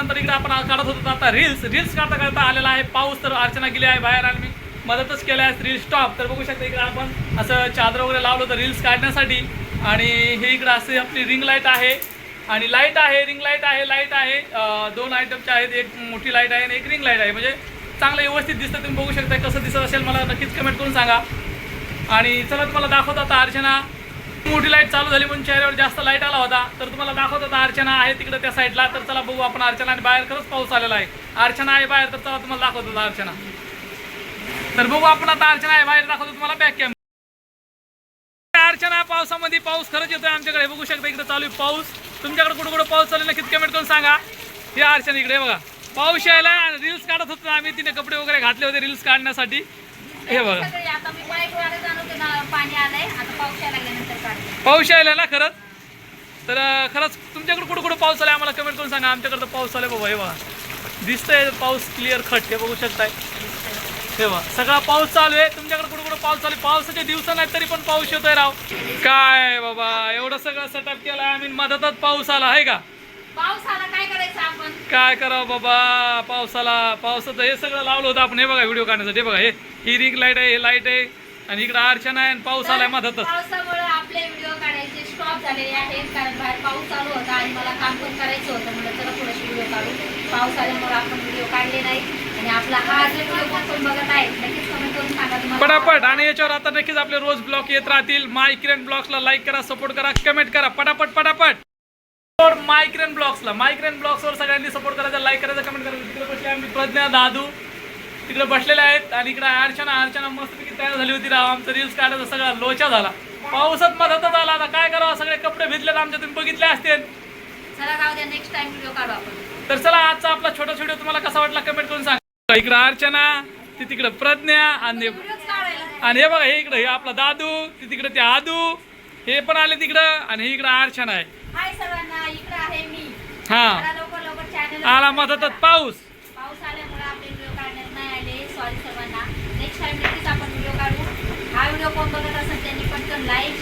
त्यानंतर इकडे आपण काढत होतो आता रील्स रील्स काढता काढता आलेला आहे. पाऊस तर अर्चना गेली आहे बाहेर आणि मी मदतच केली आहे. रील्स स्टॉप तर बघू शकता इकडे आपण असं चादर वगैरे लावलं होतं रील्स काढण्यासाठी. आणि हे इकडं असे आपली रिंग लाइट आहे. आणि लाइट आहे रिंग लाइट आहे लाइट आहे. दोन आयटमच्या आहेत. एक मोठी लाइट आहे आणि एक रिंग लाइट आहे. म्हणजे चांगलं व्यवस्थित दिसतं. तुम्ही बघू शकता कसं दिसत असेल. मला नक्कीच कमेंट करून सांगा. आणि चला तुम्हाला दाखवत आता अर्चना. मोठी लाइट चालू झाली म्हणून चेहऱ्यावर जास्त लाइट आला होता. तर तुम्हाला दाखवत होता अर्चना आहे तिकडे त्या साईडला तर चला बघू आपण अर्चना आणि बाहेर खरंच पाऊस आलेला आहे. अर्चना आहे बाहेर तर चला तुम्हाला दाखवत होता अर्चना. तर बघू आपण आता अर्चना आहे बाहेर दाखवतो तुम्हाला बॅक कॅम अर्चना पावसामध्ये पाऊस खरंच येतोय आमच्याकडे. बघू शकता इकडे चालू आहे पाऊस. तुमच्याकडे कुठं कुठं पाऊस चालू आहे नक्कीच कमेंट करून सांगा. हे अर्चना इकडे बघा. पाऊस यायला रील्स काढत होतो आम्ही. तिने कपडे वगैरे घातले होते रील्स काढण्यासाठी. हे बघा. पाणी आलंय आता पाऊस यायला लागल्यानंतर काढते. पाऊस यायला ना खरंच? तर खरंच तुमच्याकडे कुठं कुठं पाऊस आला आम्हाला कमेंट करून सांगा. आमच्याकडे तर पाऊस आलाय बाबा हे बघा. दिसतंय पाऊस क्लिअर खट हे बघू शकताय. हे बघा सगळा पाऊस चालू आहे. तुमच्याकडे कुठं कुठं पाऊस चालू आहे पावसाचे दिवस नाही तरी पण पाऊस येतोय राव. काय बाबा एवढं सगळं सेटअप केलं आम्ही. मधातच पाऊस आला आहे का? पाऊस आला काय करायचं आपण? काय करावं बाबा? पावसाला पावसाचं हे सगळं लावलं होतं आपण. हे बघा व्हिडिओ काढण्यासाठी. बघा हे ही रिंग लाइट आहे हे लाइट आहे. आणि इकडं अर्चना आहे आणि पाऊस आलाय मधातच. पावसामुळे आपले व्हिडिओ काढायचे स्टॉप झालेले आहेत कारण बाहेर पाऊस चालू होता आणि मला काम पण करायचं होतं म्हणलं चला व्हिडिओ काढू. पाऊस आल्यामुळे आपण व्हिडिओ काढले नाही. आणि आपला हा जो व्हिडिओ कोण बघत आहे नक्कीच कमेंट करून सांगा तुम्हाला. पटापट आणि याच्यावर आता नक्कीच आपले रोज ब्लॉग येत राहतील. माय किरण ब्लॉग्सला लाईक करा सपोर्ट करा कमेंट करा. पटापट पटापट. माय किरण ब्लॉग्सला माय किरण ब्लॉग्सवर सगळ्यांनी सपोर्ट करायचा लाईक करायचा कमेंट करायचं. तिकडे बसले आम्ही प्रज्ञा दादू. तिकडे बसलेले आहेत आणि इकडे अर्चना अर्चना मस्तपैकी तयार झाली होती. राव आमचं रील्स काढायचा सगळा लोचा झाला. पावसात मधातच आला आता. काय करावं? सगळे कपडे भिजलेत आमच्या तुम्ही बघितले असतील. चला राहू द्या. नेक्स्ट टाइम व्हिडिओ काढू आपण. तर चला आजचा आपला छोटा व्हिडिओ तुम्हाला कसा वाटला कमेंट करून सांगा. इकडे अर्चना ती तिकडे प्रज्ञा आणि आणि हे बघा हे इकडे हे आपला दादू ती तिकडे ते आदू हे पण आले तिकडं आणि हे इकडं अर्चना आहे. हाय सर्वांना इकडे आहे मी. हा. आला मधातच पाऊस आल्यामुळे आपले व्हिडिओ काढण्यात नाही आले सॉरी सर्वांना. नेक्स्ट टाइम नक्कीच आपण व्हिडिओ काढू. हा व्हिडिओ कोण बघत असेल त्यांनी पण लाईक